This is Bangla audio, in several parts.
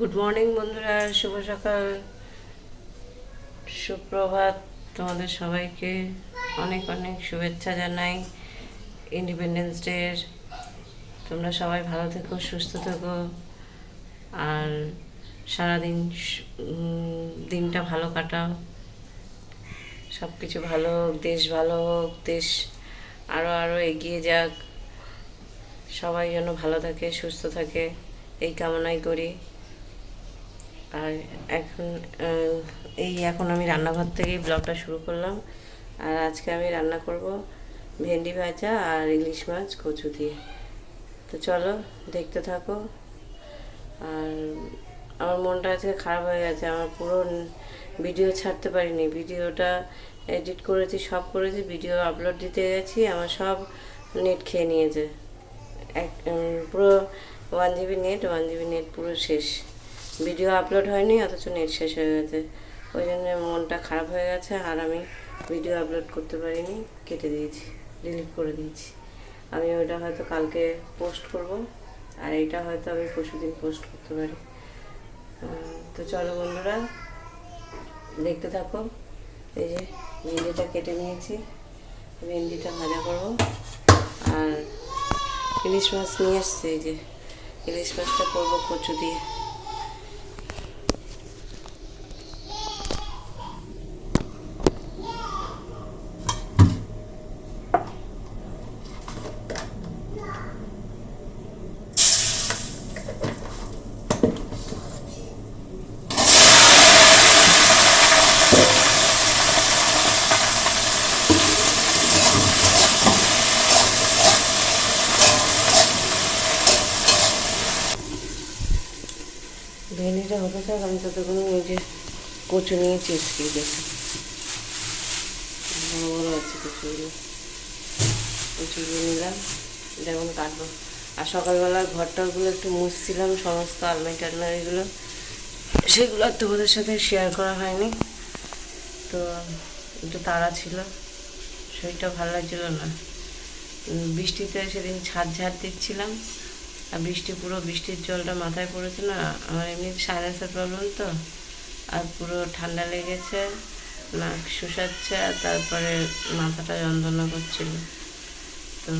গুড মর্নিং বন্ধুরা। শুভ সকাল। সুপ্রভাত তোমাদের সবাইকে। অনেক অনেক শুভেচ্ছা জানাই ইন্ডিপেন্ডেন্স ডের তোমরা সবাই ভালো থেকো, সুস্থ থেকো। আর সারাদিন দিনটা ভালো কাটাও। সব কিছু ভালো হোক, দেশ ভালো হোক, দেশ আরও আরও এগিয়ে যাক। সবাই যেন ভালো থাকে, সুস্থ থাকে। এই কামনাই করি। আর এখন এই এখন আমি রান্নাঘর থেকেই ব্লগটা শুরু করলাম। আর আজকে আমি রান্না করব ভেন্ডি ভাজা আর ইলিশ মাছ কচু দিয়ে। তো চলো, দেখতে থাকো। আর আমার মনটা আজকে খারাপ হয়ে গেছে, আমার পুরো ভিডিও ছাড়তে পারিনি। ভিডিওটা এডিট করেছি, সব করেছি, ভিডিও আপলোড দিতে গেছি, আমার সব নেট খেয়ে নিয়েছে। এক পুরো one GB net one GB net পুরো শেষ। ভিডিও আপলোড হয়নি, অথচ নেট শেষ হয়ে গেছে। ওই জন্য মনটা খারাপ হয়ে গেছে, আর আমি ভিডিও আপলোড করতে পারিনি, কেটে দিয়েছি ডিলিট করে দিয়েছি। আমি ওইটা হয়তো কালকে পোস্ট করব, আর এইটা হয়তো আমি পরশুদিন পোস্ট করতে পারি। তো চলো বন্ধুরা, দেখতে থাকো। এই যে ভেন্ডিটা কেটে নিয়েছি, ভেন্ডিটা ভাজা করব। আর ইলিশ মাছ নিয়ে এসছে, এই যে ইলিশ মাছটা করব কচু দিয়ে। থাক, আমি ততক্ষণ ওই যে কচু নিয়েছি আজকে দেখো। বড় বড় আছে কচুগুলো কচুগুলো নিলাম যেমন কাটবো। আর সকালবেলা ঘরটাগুলো একটু মুছছিলাম, সমস্ত আলমারি টালমারিগুলো। সেগুলো আর তোমাদের সাথে শেয়ার করা হয়নি। তো একটু তাড়া ছিল, শরীরটা ভালো লাগছিল না। বৃষ্টিতে সেদিন ছাদ ঝাড় দিচ্ছিলাম। আর বৃষ্টি, পুরো বৃষ্টির জলটা মাথায় পড়েছে না, আমার এমনি সাইনাসের প্রবলেম তো আর পুরো ঠান্ডা লেগেছে, নাক শুষাচ্ছে, আর তারপরে মাথাটা যন্ত্রণা করছিল। তো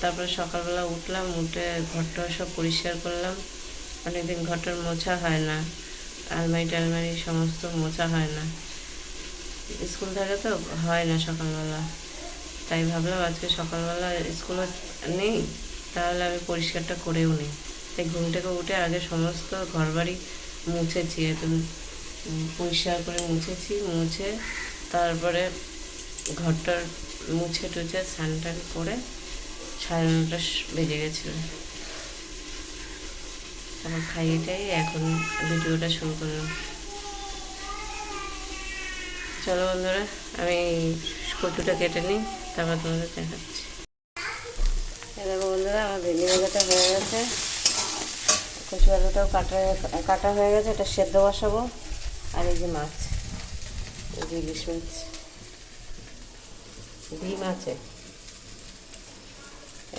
তারপরে সকালবেলা উঠলাম, উঠে ঘরটা সব পরিষ্কার করলাম। অনেকদিন ঘরটার মোছা হয় না, আলমারি টালমারি সমস্ত মোছা হয় না। স্কুল থাকে তো, হয় না সকালবেলা। তাই ভাবলাম আজকে সকালবেলা স্কুলও নেই। তাহলে আমি পরিষ্কারটা করেও নিই। তাই ঘুম থেকে উঠে আগে সমস্ত ঘরবাড়ি মুছেছি, একদম পরিষ্কার করে মুছেছি, মুছে তারপরে ঘরটার মুছে টুছে স্নান টান করে সাড়ে নটা বেজে গেছিল। তারপর খাইয়ে টাইয়ে এখন ভিডিওটা শুরু করলাম। চলো বন্ধুরা, আমি কচুটা কেটে নিই, তারপর তোমাদের দেখাচ্ছি। বন্ধুরা, আমার ভেন্ডি ভাজাটা হয়ে গেছে। কচু আলুটাও কাটা কাটা হয়ে গেছে, এটা সেদ্ধ বসাবো। আর এই যে মাছ, এই যে ইলিশ মাছ। আছে।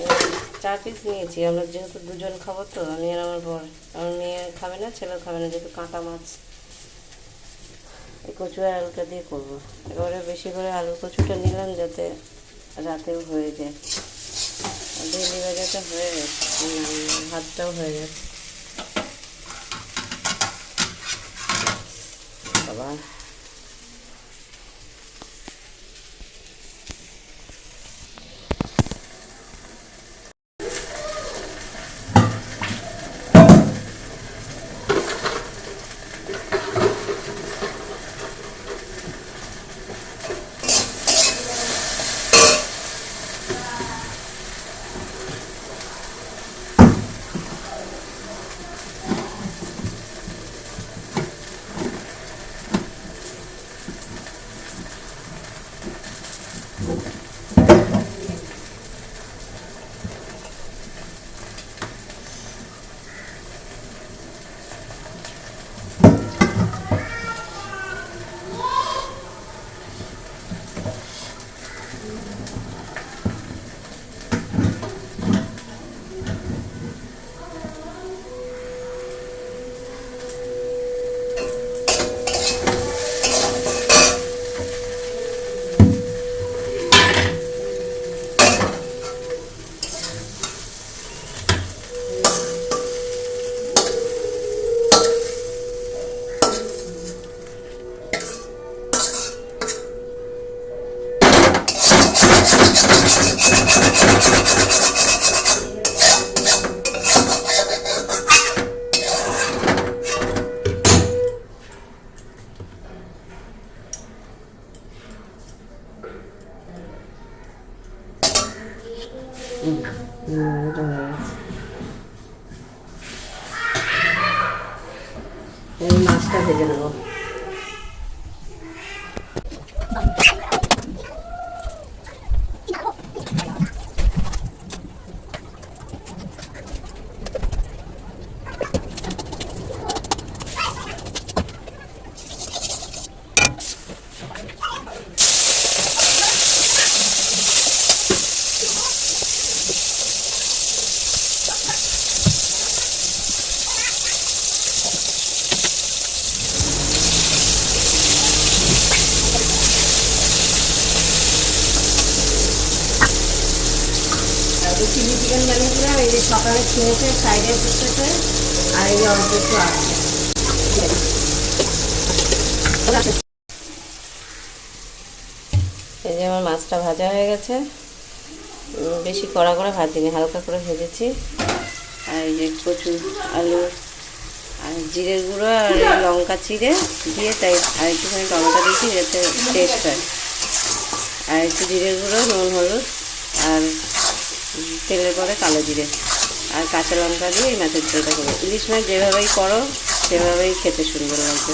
এই চার পিস নিয়েছি, আমরা যেহেতু দুজন খাব তো, আমি আর আমার বর। আমার মেয়ে খাবে না, ছেলেও খাবে না, যেহেতু কাঁটা মাছ। এই কচু আর আলুটা দিয়ে করব। এবারে বেশি করে আলু কচুটা নিলাম যাতে রাতেও হয়ে যায়। ভেন্ডি ভাজাটা হয়ে গেছে। ভাতটাও হয়ে গেছে। বাবা। চিলি চিকেন বানিয়েছিলাম এই যে সকালে খেয়েছে সাইডে বসেছে আর এই যে অল্প এই যে আমার মাছটা ভাজা হয়ে গেছে। বেশি কড়া করে ভাজিনি হালকা করে ভেজেছি। আর এই যে কচু, আলু, আর জিরের গুঁড়ো আর লঙ্কা চিড়ে দিয়ে তাই আর একটুখানি টমেটো দিয়েছি যাতে টেস্ট হয়। আর একটু জিরের গুঁড়ো, নুন, হলুদ, আর তেলের পরে কালো জিরে আর কাঁচা লঙ্কা দিয়ে এই মাছের ঝোলটা করব। ইলিশ মাছ যেভাবেই করো, সেভাবেই খেতে সুন্দর লাগবে।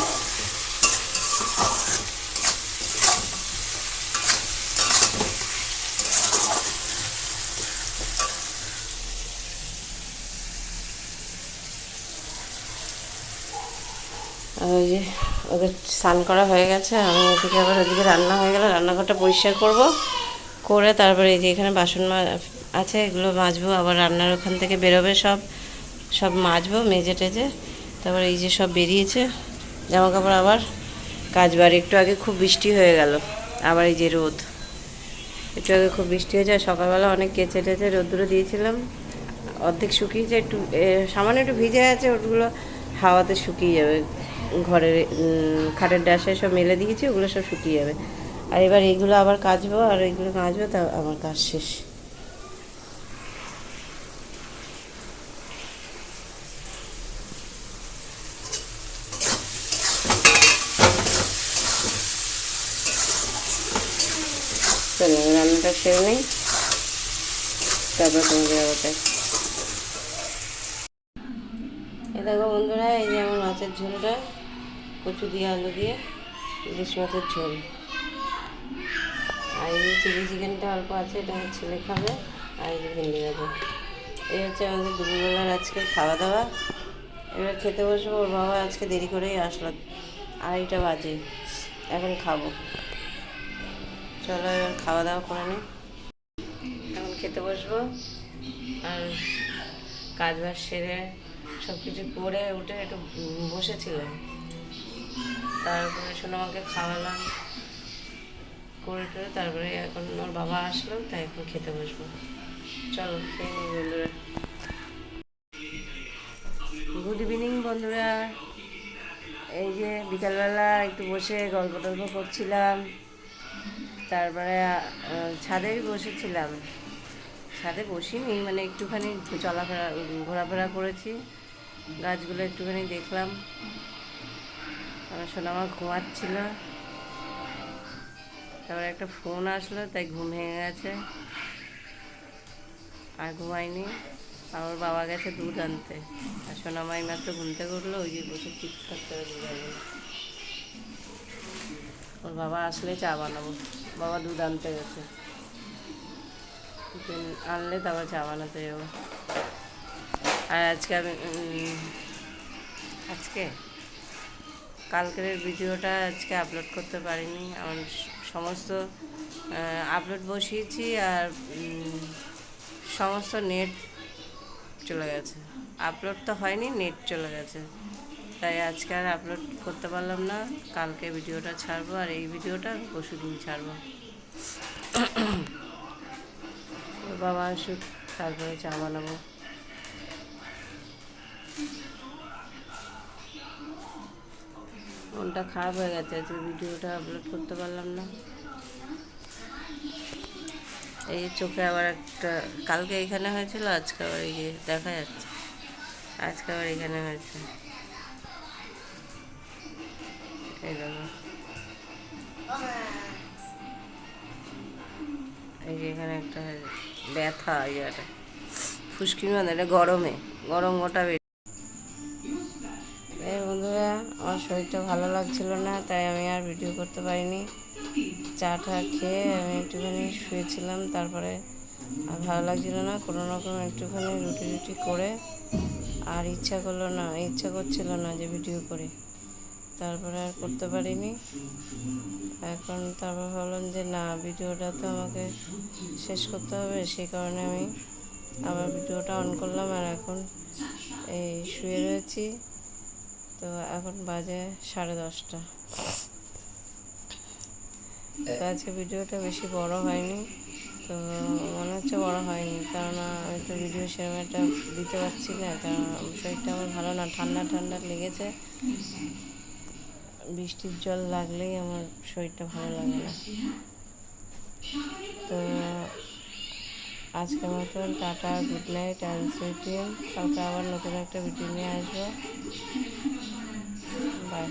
ওই যে ওদের স্নান করা হয়ে গেছে, আমি ওদিকে আবার ওদিকে রান্না হয়ে গেলে, রান্নাঘরটা পরিষ্কার করব। করে তারপরে এই যে এখানে বাসন আছে, এগুলো মাজবো, আবার রান্নার ওখান থেকে বেরোবে সব। সব মাজবো, মেজে টেজে। তারপরে এই যে সব বেরিয়েছে জামা কাপড় আবার কাজ বাড়ি একটু আগে খুব বৃষ্টি হয়ে গেল, আবার এই যে রোদ। একটু আগে খুব বৃষ্টি হয়েছে, আর সকালবেলা অনেক কেচে টেচে রোদ্দুরে দিয়েছিলাম। অর্ধেক শুকিয়েছে একটু সামান্য একটু ভিজে আছে, ওগুলো হাওয়াতে শুকিয়ে যাবে। ঘরের খাটের ডাসে সব মেলে দিয়েছি, ওগুলো সব শুকিয়ে যাবে। আর এবার এইগুলো আবার কাচবো, আর এইগুলো কাচবো তা আমার কাজ শেষ। চলো রান্নাটা সেরে নেই। তারপর তোমাদের আবার এ দেখো বন্ধুরা, এই যে আমার মাছের ঝোলটা, কচু দিয়ে, আলু দিয়ে, ইলিশ মাছের ঝোল। আর এই চিলি চিকেনটা অল্প আছে, এটা ছেলে খাবে, আর এই যে ভেন্ডি ভাজা। এই হচ্ছে আমাদের দুপুরবেলার আজকে খাওয়া দাওয়া এবার খেতে বসবো, ওর বাবা আজকে দেরি করেই আসলো, আড়াইটা বাজে, এখন খাব। চলো খাওয়া দাওয়া করে নিই এখন খেতে বসবো। আর কাজ বাজ সেরে সব কিছু করে উঠে একটু বসেছিলাম। তারপরে শুনে আমাকে খাওয়ালাম। করে টরে তারপরে এখন ওর বাবা আসলো, তাই এখন খেতে বসবো। চলো, খেয়ে নিই বন্ধুরা। গুড ইভিনিং বন্ধুরা। এই যে বিকালবেলা একটু বসে গল্প টল্প করছিলাম। তারপরে ছাদেই বসেছিলাম। ছাদে বসিনি মানে একটুখানি চলাফেরা, ঘোরাফেরা করেছি। গাছগুলো একটুখানি দেখলাম। আমার সোনামা ঘুমাচ্ছিল। তারপরে একটা ফোন আসলো, তাই ঘুম ভেঙে গেছে। আর ঘুমাইনি আমার বাবা গেছে দুধ আনতে। আর সোনামাই মাত্র ঘুম থেকে উঠল, ওই যে বসে চিৎকার করে দুধ ওর বাবা আসলে চা বানাবো। বাবা দুধ আনতে গেছে। আনলে তারপর চা বানাতে যাব। আর আজকে আমি আজকে? কালকের ভিডিওটা আজকে আপলোড করতে পারিনি। আমার সমস্ত আপলোড বসিয়েছি আর সমস্ত নেট চলে গেছে। আপলোড তো হয়নি নেট চলে গেছে। তাই আজকে আর আপলোড করতে পারলাম না। কালকে ভিডিওটা ছাড়বো আর এই ভিডিওটা পরশু দিন ছাড়বো বাবা আসুক, তারপরে চা বানাবো। মনটা খারাপ হয়ে গেছে, আজকে ভিডিওটা আপলোড করতে পারলাম না। এই চোখে আবার একটা, কালকে এখানে হয়েছিল, আজকে আবার এই দেখা যাচ্ছে। আজকে আবার এখানে হয়েছে। এই দেখো এই যে এখানে একটা ব্যথা, ইয়াটা। ফুসকির মানে এটা গরমে, গরম বের- এই বন্ধুরা শরীরটা ভালো লাগছিল না, তাই আমি আর ভিডিও করতে পারিনি। চা টা খেয়ে আমি একটুখানি শুয়েছিলাম, তারপরে আর ভালো লাগছিল না। কোনো রকম একটুখানি রুটি রুটি করে, আর ইচ্ছা করল না, ইচ্ছা করছিল না যে ভিডিও করি। তারপরে আর করতে পারিনি। এখন তারপর ভাবলাম যে, না, ভিডিওটা তো আমাকে শেষ করতে হবে, সেই কারণে আমি আবার ভিডিওটা অন করলাম আর এখন এই শুয়ে রয়েছি। তো এখন বাজে সাড়ে দশটা। তো আজকে ভিডিওটা বেশি বড় হয়নি। তো মনে হচ্ছে বড় হয়নি, কারণ আমি তো ভিডিও সেরকম একটা দিতে পারছি না, কারণ শরীরটা আমার ভালো না, ঠান্ডা ঠান্ডা লেগেছে। বৃষ্টির জল লাগলেই আমার শরীরটা ভালো লাগে না। তো আজকের মতন টাটা গুড নাইট অ্যান্ড সুইটিং কালকে আবার নতুন একটা ভিডিও নিয়ে আসব। বাই